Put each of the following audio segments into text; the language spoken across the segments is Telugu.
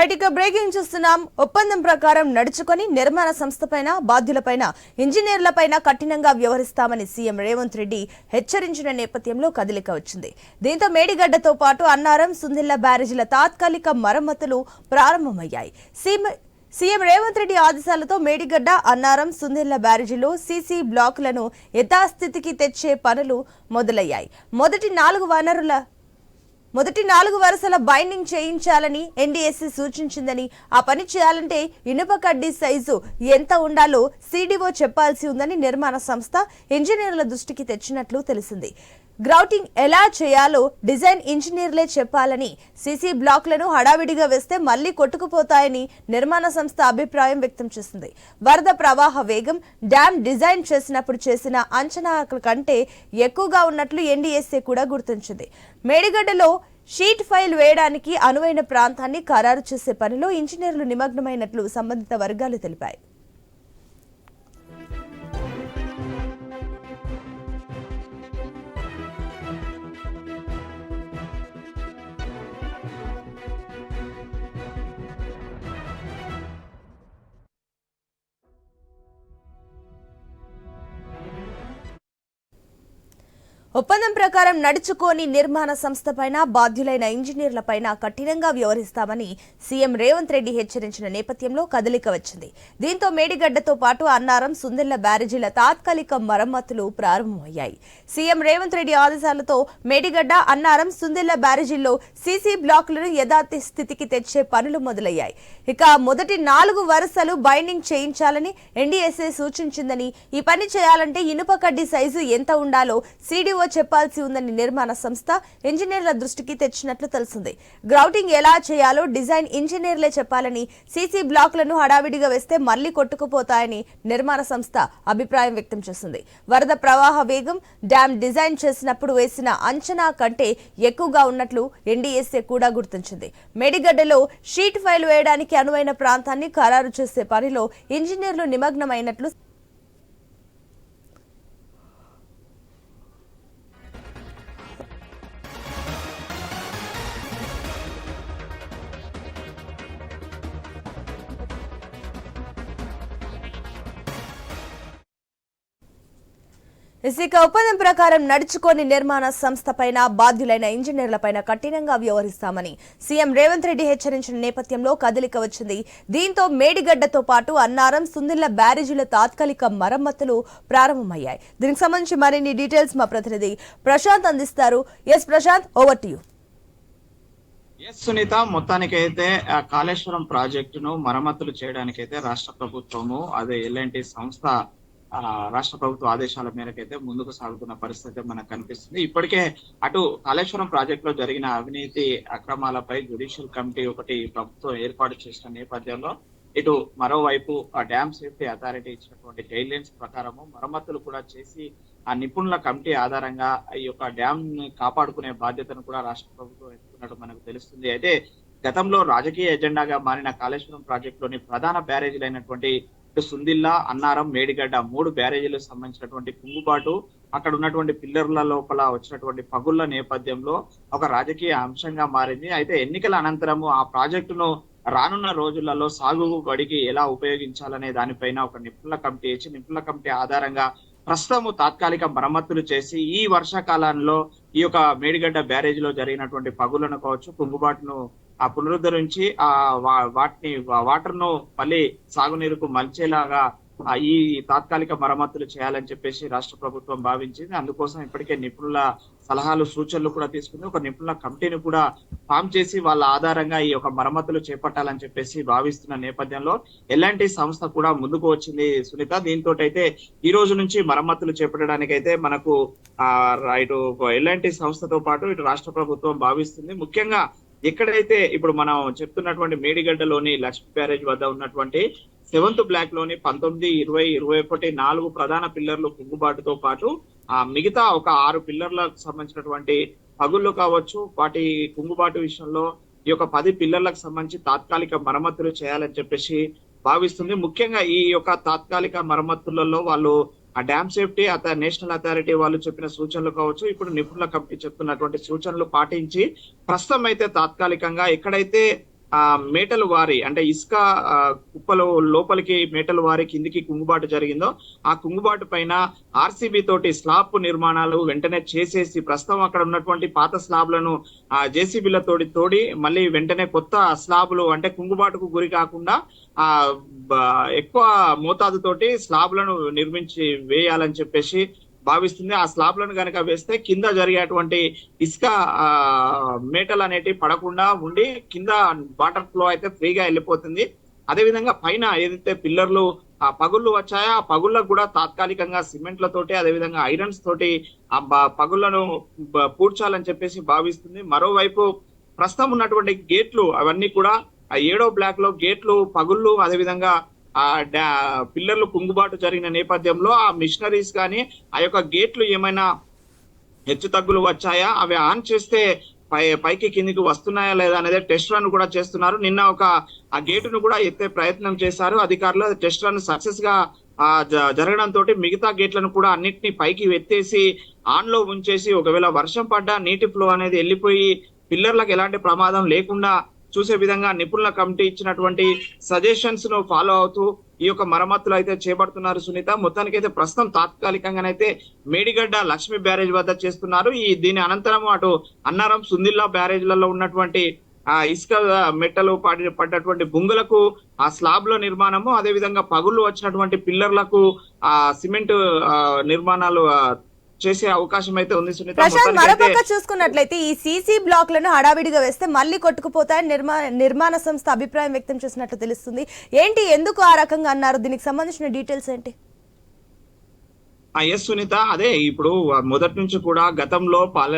రైట్ బ్రేకింగ్ చూస్తున్నాం. ఒప్పందం ప్రకారం నడుచుకొని నిర్మాణ సంస్థపైన బాధ్యులపైన ఇంజనీర్లపైన కఠినంగా వ్యవహరిస్తామని సీఎం రేవంత్ రెడ్డి హెచ్చరించిన నేపథ్యంలో కదలిక వచ్చింది. దీంతో మేడిగడ్డతో పాటు అన్నారం సుందిల్ల బ్యారేజీల తాత్కాలిక మరమ్మతులు ప్రారంభమయ్యాయి. సీఎం సీఎం రేవంత్ రెడ్డి ఆదేశాలతో మేడిగడ్డ అన్నారం సుందిల్ల బ్యారేజీలో సీసీ బ్లాకులను యథాస్థితికి తెచ్చే పనులు మొదలయ్యాయి. మొదటి నాలుగు వనరుల మొదటి నాలుగు వరుసల బైండింగ్ చేయించాలని ఎన్డీఎస్సీ సూచించిందని ఆ పని చేయాలంటే ఇనుప కడ్డీ సైజు ఎంత ఉండాలో సీడీఓ చెప్పాల్సి ఉందని నిర్మాణ సంస్థ ఇంజనీర్ల దృష్టికి తెచ్చినట్లు తెలిసింది. గ్రౌటింగ్ ఎలా చేయాలో డిజైన్ ఇంజనీర్లే చెప్పాలని సీసీ బ్లాక్లను హడావిడిగా వేస్తే మళ్ళీ కొట్టుకుపోతాయని నిర్మాణ సంస్థ అభిప్రాయం వ్యక్తం చేసింది. వరద ప్రవాహ వేగం డ్యామ్ డిజైన్ చేసినప్పుడు చేసిన అంచనాల కంటే ఎక్కువగా ఉన్నట్లు ఎన్డీఎస్ఏ కూడా గుర్తించింది. మేడిగడ్డలో షీట్ ఫైల్ వేయడానికి అనువైన ప్రాంతాన్ని ఖరారు చేసే పనిలో ఇంజనీర్లు నిమగ్నమైనట్లు సంబంధిత వర్గాలు తెలిపాయి. ఒప్పందం ప్రకారం నడుచుకోని నిర్మాణ సంస్థపైన బాధ్యులైన ఇంజనీర్లపైన కఠినంగా వ్యవహరిస్తామని సీఎం రేవంత్ రెడ్డి హెచ్చరించిన నేపథ్యంలో కదలిక వచ్చింది. దీంతో మేడిగడ్డతో పాటు అన్నారం సుందిళ్ళ బ్యారేజీల తాత్కాలిక మరమ్మతులు ప్రారంభమయ్యాయి. సీఎం రేవంత్ రెడ్డి ఆదేశాలతో మేడిగడ్డ అన్నారం సుందిళ్ళ బ్యారేజీల్లో సీసీ బ్లాకులను యథార్థ స్థితికి తెచ్చే పనులు మొదలయ్యాయి. ఇక మొదటి నాలుగు వరుసలు బైండింగ్ చేయించాలని ఎన్డీఎస్ఏ సూచించిందని ఈ పని చేయాలంటే ఇనుప కడ్డీ సైజు ఎంత ఉండాలో సీడీఓ చెప్పాల్సి ఉందని నిర్మాణ సంస్థ ఇంజనీర్ల దృష్టికి తెచ్చినట్లు తెలిసింది. గ్రౌటింగ్ ఎలా చేయాలో డిజైన్ ఇంజనీర్లే చెప్పాలని సీసీ బ్లాక్లను హడావిడిగా వేస్తే మళ్ళీ కొట్టుకుపోతాయని నిర్మాణ సంస్థ అభిప్రాయం వ్యక్తం చేసింది. వరద ప్రవాహ వేగం డ్యాం డిజైన్ చేసినప్పుడు వేసిన అంచనా కంటే ఎక్కువగా ఉన్నట్లు ఎన్డీఎస్ఏ కూడా గుర్తించింది. మేడిగడ్డలో షీట్ ఫైల్ వేయడానికి అనువైన ప్రాంతాన్ని ఖరారు చేసే పనిలో ఇంజనీర్లు నిమగ్నమైనట్లు ఇసిక ఒప్పందం ప్రకారం నడుచుకొని నిర్మాణ సంస్థపైన బాధ్యులైన ఇంజనీర్లపైన కఠినంగా వ్యవహరిస్తామని సీఎం రేవంత్ రెడ్డి హెచ్చరించిన నేపథ్యంలో కదలిక వచ్చింది. దీంతో మేడిగడ్డతో పాటు అన్నారం సుందిళ్ళ బ్యారేజీల తాత్కాలిక మరమ్మతులు ప్రారంభమయ్యాయి. దీనికి సంబంధించి మరిన్ని డీటెయిల్స్ మా ప్రతినిధి ప్రశాంత్ అందిస్తారు. Yes Prashanth over to you yes Sunitha మొత్తానికైతే ఆ కాళేశ్వరం ప్రాజెక్టును మరమ్మతులు చేయడానికైతే రాష్ట్ర ప్రభుత్వము అదే ఎల్ఎన్టీ సంస్థ రాష్ట్ర ప్రభుత్వ ఆదేశాల మేరకైతే ముందుకు సాగుతున్న పరిస్థితి మనకు కనిపిస్తుంది. ఇప్పటికే అటు కాళేశ్వరం ప్రాజెక్ట్లో జరిగిన అవినీతి అక్రమాలపై జ్యుడిషియల్ కమిటీ ఒకటి ప్రభుత్వం ఏర్పాటు చేసిన నేపథ్యంలో ఇటు మరోవైపు ఆ డ్యామ్ సేఫ్టీ అథారిటీ ఇచ్చినటువంటి గైడ్ లైన్స్ ప్రకారము మరమ్మతులు కూడా చేసి ఆ నిపుణుల కమిటీ ఆధారంగా ఈ యొక్క డ్యామ్ని కాపాడుకునే బాధ్యతను కూడా రాష్ట్ర ప్రభుత్వం ఎత్తుకున్నట్టు మనకు తెలుస్తుంది. అయితే గతంలో రాజకీయ ఎజెండాగా మారిన కాళేశ్వరం ప్రాజెక్టులోని ప్రధాన బ్యారేజీలైనటువంటి అయినటువంటి సుందిల్లా అన్నారం మేడిగడ్డ మూడు బ్యారేజీలకు సంబంధించినటువంటి కుంగుబాటు అక్కడ ఉన్నటువంటి పిల్లర్ల లోపల వచ్చినటువంటి పగుళ్ళ నేపథ్యంలో ఒక రాజకీయ అంశంగా మారింది. అయితే ఎన్నికల అనంతరము ఆ ప్రాజెక్టును రానున్న రోజులలో సాగుబడికి ఎలా ఉపయోగించాలనే దానిపైన ఒక నిపుణుల కమిటీ ఇచ్చి నిపుణుల కమిటీ ఆధారంగా ప్రస్తుతము తాత్కాలిక మరమ్మతులు చేసి ఈ వర్షాకాలంలో ఈ యొక్క మేడిగడ్డ బ్యారేజ్లో జరిగినటువంటి పగులను కావచ్చు కుంగుబాటును ఆ పునరుద్ధరించి ఆ వా- వాటిని వాటర్ను మళ్ళీ సాగునీరుకు మలిచేలాగా ఈ తాత్కాలిక మరమ్మతులు చేయాలని చెప్పేసి రాష్ట్ర ప్రభుత్వం భావించింది. అందుకోసం ఇప్పటికే నిపుణుల సలహాలు సూచనలు కూడా తీసుకుంది. ఒక నిపుణుల కమిటీని కూడా ఫామ్ చేసి వాళ్ళ ఆధారంగా ఈ యొక్క మరమ్మతులు చేపట్టాలని చెప్పేసి భావిస్తున్న నేపథ్యంలో ఎలాంటి సంస్థ కూడా ముందుకు వచ్చింది సునీత. దీంతో అయితే ఈ రోజు నుంచి మరమ్మతులు చేపట్టడానికి అయితే మనకు ఆ ఇటు ఎలాంటి సంస్థతో పాటు ఇటు రాష్ట్ర ప్రభుత్వం భావిస్తుంది. ముఖ్యంగా ఎక్కడైతే ఇప్పుడు మనం చెప్తున్నటువంటి మేడిగడ్డలోని లక్ష్మీ బ్యారేజ్ వద్ద ఉన్నటువంటి సెవెంత్ బ్లాక్లోని పంతొమ్మిది ఇరవై ఇరవై ఒకటి నాలుగు ప్రధాన పిల్లర్లు కుంగుబాటుతో పాటు ఆ మిగతా ఒక ఆరు పిల్లర్లకు సంబంధించినటువంటి పగుళ్ళు కావచ్చు వాటి కుంగుబాటు విషయంలో ఈ యొక్క పది పిల్లర్లకు సంబంధించి తాత్కాలిక మరమ్మతులు చేయాలని చెప్పేసి భావిస్తుంది. ముఖ్యంగా ఈ యొక్క తాత్కాలిక మరమ్మతులలో వాళ్ళు ఆ డ్యామ్ సేఫ్టీ అత నేషనల్ అథారిటీ వాళ్ళు చెప్పిన సూచనలు కావచ్చు ఇప్పుడు నిపుణుల కమిటీ చెప్తున్నటువంటి సూచనలు పాటించి ప్రస్తుతం అయితే తాత్కాలికంగా ఎక్కడైతే ఆ మేటలు వారి అంటే ఇసుక కుప్పలు లోపలికి మేటలు వారి కిందికి కుంగుబాటు జరిగిందో ఆ కుంగుబాటు పైన ఆర్సీబీ తోటి స్లాబ్ నిర్మాణాలు వెంటనే చేసేసి ప్రస్తుతం అక్కడ ఉన్నటువంటి పాత స్లాబ్లను ఆ జేసీబీలతోటి తోడి తోడి మళ్ళీ వెంటనే కొత్త స్లాబ్లు అంటే కుంగుబాటుకు గురి కాకుండా ఆ ఎక్కువ మోతాదుతోటి స్లాబ్లను నిర్మించి వేయాలని చెప్పేసి భావిస్తుంది. ఆ స్లాబ్లను కనుక వేస్తే కింద జరిగేటువంటి ఇసుక మేటలు అనేటివి పడకుండా ఉండి కింద వాటర్ ఫ్లో అయితే ఫ్రీగా వెళ్ళిపోతుంది. అదే విధంగా పైన ఏదైతే పిల్లర్లు ఆ పగుళ్ళు వచ్చాయో ఆ పగుళ్ళకు కూడా తాత్కాలికంగా సిమెంట్లతోటి అదే విధంగా ఐరన్స్ తోటి ఆ పగుళ్ళను పగుళ్ళను పూడ్చాలని చెప్పేసి భావిస్తుంది. మరోవైపు ప్రస్తుతం ఉన్నటువంటి గేట్లు అవన్నీ కూడా ఆ ఏడో బ్లాక్లో గేట్లు పగుళ్ళు అదే విధంగా ఆ డా పిల్లర్లు కుంగుబాటు జరిగిన నేపథ్యంలో ఆ మిషనరీస్ కానీ ఆ యొక్క గేట్లు ఏమైనా హెచ్చు తగ్గులు వచ్చాయా? అవి ఆన్ చేస్తే పై పైకి కిందికి వస్తున్నాయా లేదా అనేది టెస్ట్ రన్ కూడా చేస్తున్నారు. నిన్న ఒక ఆ గేటును కూడా ఎత్తే ప్రయత్నం చేశారు. అధికారులు టెస్ట్ రన్ సక్సెస్గా జ- జరగడంతో మిగతా గేట్లను కూడా అన్నిటిని పైకి ఎత్తేసి ఆన్లో ఉంచేసి ఒకవేళ వర్షం పడ్డా నీటి ఫ్లో అనేది వెళ్ళిపోయి పిల్లర్లకు ఎలాంటి ప్రమాదం లేకుండా చూసే విధంగా నిపుణుల కమిటీ ఇచ్చినటువంటి సజెషన్స్ను ఫాలో అవుతూ ఈ యొక్క మరమ్మతులు అయితే చేపడుతున్నారు సునీత. మొత్తానికి అయితే ప్రస్తుతం తాత్కాలికంగానైతే మేడిగడ్డ లక్ష్మి బ్యారేజ్ వద్ద చేస్తున్నారు. ఈ దీని అనంతరం అటు అన్నారం సుందిల్లా బ్యారేజ్లలో ఉన్నటువంటి ఆ ఇసుక మెట్టలు పడి పడ్డటువంటి బుంగులకు ఆ స్లాబ్లో నిర్మాణము అదే విధంగా పగుళ్ళు వచ్చినటువంటి పిల్లర్లకు ఆ సిమెంట్ నిర్మాణాలు చేసే అవకాశం అయితే ఉంది సునీత ప్రశాంత్ మరోపక్క చూసుకున్నట్లయితే ఈ సీసీ బ్లాక్లను హడావిడిగా వేస్తే మళ్ళీ కొట్టుకుపోతాయని నిర్మాణ నిర్మాణ సంస్థ అభిప్రాయం వ్యక్తం చేసినట్లు తెలుస్తుంది. ఏంటి? ఎందుకు ఆ రకంగా అన్నారు? దీనికి సంబంధించిన డీటెయిల్స్ ఏంటి? ఎస్ సునీత అదే ఇప్పుడు మొదటి నుంచి కూడా గతంలో పాల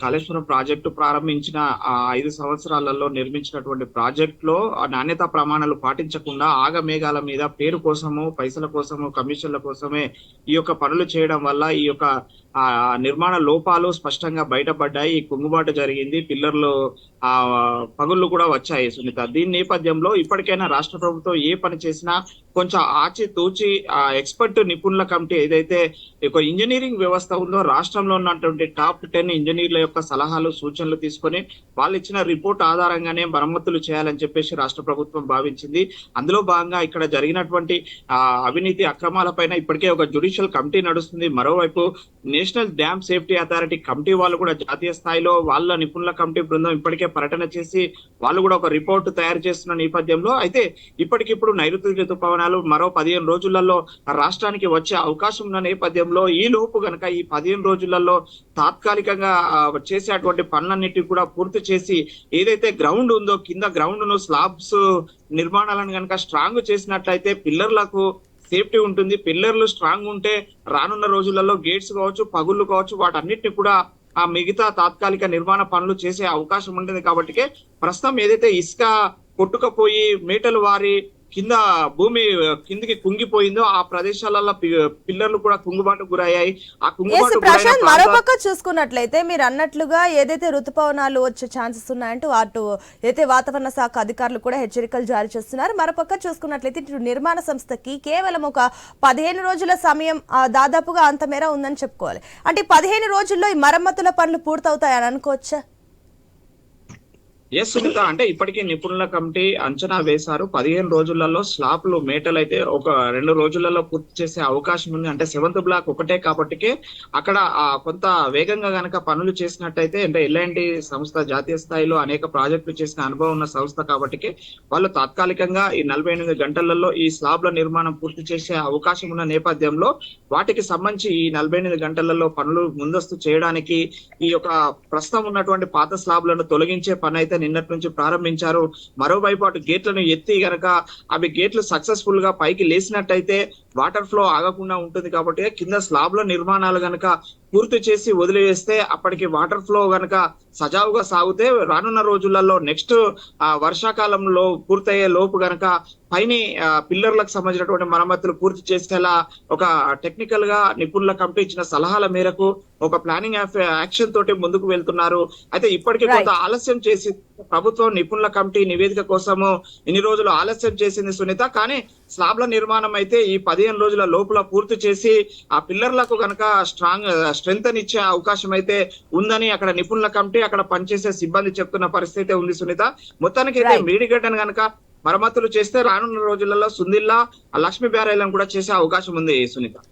కాళేశ్వరం ప్రాజెక్టు ప్రారంభించిన ఆ ఐదు సంవత్సరాలలో నిర్మించినటువంటి ప్రాజెక్టులో నాణ్యతా ప్రమాణాలు పాటించకుండా ఆగమేఘాల మీద పేరు కోసము పైసల కోసము కమిషన్ల కోసమే ఈ యొక్క పనులు చేయడం వల్ల ఈ యొక్క ఆ నిర్మాణ లోపాలు స్పష్టంగా బయటపడ్డాయి. కుంగుబాటు జరిగింది. పిల్లర్లు ఆ పగుళ్ళు కూడా వచ్చాయి సునీత. దీని నేపథ్యంలో ఇప్పటికైనా రాష్ట్ర ప్రభుత్వం ఏ పని చేసినా కొంచెం ఆచి తూచి ఆ ఎక్స్పర్ట్ నిపుణుల కమిటీ ఏదైతే ఒక ఇంజనీరింగ్ వ్యవస్థ ఉందో రాష్ట్రంలో ఉన్నటువంటి టాప్ టెన్ ఇంజనీర్ల యొక్క సలహాలు సూచనలు తీసుకొని వాళ్ళు ఇచ్చిన రిపోర్ట్ ఆధారంగానే మరమ్మతులు చేయాలని చెప్పేసి రాష్ట్ర ప్రభుత్వం భావించింది. అందులో భాగంగా ఇక్కడ జరిగినటువంటి ఆ అవినీతి అక్రమాలపైన ఇప్పటికే ఒక జుడిషియల్ కమిటీ నడుస్తుంది. మరోవైపు national dam safety authority committee వాళ్ళు కూడా జాతీయ స్థాయిలో వాళ్ళ నిపుణుల కమిటీ బృందం ఇప్పటికే పర్యటన చేసి వాళ్ళు కూడా ఒక రిపోర్ట్ తయారు చేస్తున్న నేపథ్యంలో అయితే ఇప్పటికిప్పుడు నైరుతి ఋతుపవనాలు మరో పదిహేను రోజులలో రాష్ట్రానికి వచ్చే అవకాశం ఉన్న నేపథ్యంలో ఈ లోపు గనక ఈ పదిహేను రోజులలో తాత్కాలికంగా చేసేటువంటి పనులన్నిటి కూడా పూర్తి చేసి ఏదైతే గ్రౌండ్ ఉందో కింద గ్రౌండ్ను స్లాబ్స్ నిర్మాణాలను కనుక స్ట్రాంగ్ చేసినట్లయితే పిల్లర్లకు సేఫ్టీ ఉంటుంది పిల్లర్లు స్ట్రాంగ్ ఉంటే రానున్న రోజులలో గేట్స్ కావచ్చు పగుళ్ళు కావచ్చు వాటన్నిటిని కూడా ఆ మిగతా తాత్కాలిక నిర్మాణ పనులు చేసే అవకాశం ఉంటుంది కాబట్టి ప్రస్తుతం ఏదైతే ఇసుక కొట్టుకపోయి మీటలు వారి కింద భూమి కిందికి కుంగిపోయిందో ఆ ప్రదేశాలలో పిల్లర్లు కూడా కుంగుబాటు గురయ్యాయి. ఆ కుంగుబాటు ప్రశాంత్ మరోపక్క చూసుకున్నట్లయితే మీరు అన్నట్లుగా ఏదైతే ఋతుపవనాలు వచ్చే ఛాన్సెస్ ఉన్నాయంటూ అటు ఏదైతే వాతావరణ శాఖ అధికారులు కూడా హెచ్చరికలు జారీ చేస్తున్నారు. మరోపక్క చూసుకున్నట్లయితే ఇటు నిర్మాణ సంస్థకి కేవలం ఒక పదిహేను రోజుల సమయం దాదాపుగా అంత మేర ఉందని చెప్పుకోవాలి. అంటే పదిహేను రోజుల్లో ఈ మరమ్మతుల పనులు పూర్తవుతాయని అనుకోవచ్చా? ఎస్ సునీత అంటే ఇప్పటికీ నిపుణుల కమిటీ అంచనా వేశారు. పదిహేను రోజులలో స్లాబ్లు మేటలు అయితే ఒక రెండు రోజులలో పూర్తి చేసే అవకాశం ఉంది. అంటే సెవెంత్ బ్లాక్ ఒకటే కాబట్టికే అక్కడ ఆ కొంత వేగంగా గనక పనులు చేసినట్టయితే అంటే ఎల్ఎన్టీ సంస్థ జాతీయ స్థాయిలో అనేక ప్రాజెక్టులు చేసిన అనుభవం ఉన్న సంస్థ కాబట్టి వాళ్ళు తాత్కాలికంగా ఈ నలభై ఎనిమిది గంటలలో ఈ స్లాబ్ల నిర్మాణం పూర్తి చేసే అవకాశం ఉన్న నేపథ్యంలో వాటికి సంబంధించి ఈ నలభై ఎనిమిది గంటలలో పనులు ముందస్తు చేయడానికి ఈ యొక్క ప్రస్తుతం ఉన్నటువంటి పాత స్లాబ్లను తొలగించే పని అయితే నిన్నటి నుంచి ప్రారంభించారు. మరోవైపు అటు గేట్లను ఎత్తి గనక అవి గేట్లు సక్సెస్ఫుల్గా పైకి లేసినట్టయితే వాటర్ ఫ్లో ఆగకుండా ఉంటుంది కాబట్టి కింద స్లాబ్ల నిర్మాణాలు గనక పూర్తి చేసి వదిలివేస్తే అప్పటికి వాటర్ ఫ్లో గనక సజావుగా సాగితే రానున్న రోజులలో నెక్స్ట్ ఆ వర్షాకాలంలో పూర్తయ్యే లోపు గనక పైని పిల్లర్లకు సంబంధించినటువంటి మరమ్మతులు పూర్తి చేసేలా ఒక టెక్నికల్గా నిపుణుల కమిటీ ఇచ్చిన సలహాల మేరకు ఒక ప్లానింగ్ యాక్షన్ తోటి ముందుకు వెళ్తున్నారు. అయితే ఇప్పటికీ కొంత ఆలస్యం చేసి ప్రభుత్వం నిపుణుల కమిటీ నివేదిక కోసము ఇన్ని రోజులు ఆలస్యం చేసింది సునీత. కానీ స్లాబ్ల నిర్మాణం అయితే ఈ పదిహేను రోజుల లోపల పూర్తి చేసి ఆ పిల్లర్లకు కనుక స్ట్రాంగ్ స్ట్రెంగ్త్ ఇచ్చే అవకాశం అయితే ఉందని అక్కడ నిపుణుల కమిటీ అక్కడ పనిచేసే సిబ్బంది చెప్తున్న పరిస్థితి ఉంది సునీత. మొత్తానికి అయితే. మీడిగడ్డను కనుక మరమ్మతులు చేస్తే రానున్న రోజులలో సుందిల్లా లక్ష్మీ బ్యారేలను కూడా చేసే అవకాశం ఉంది సునీత.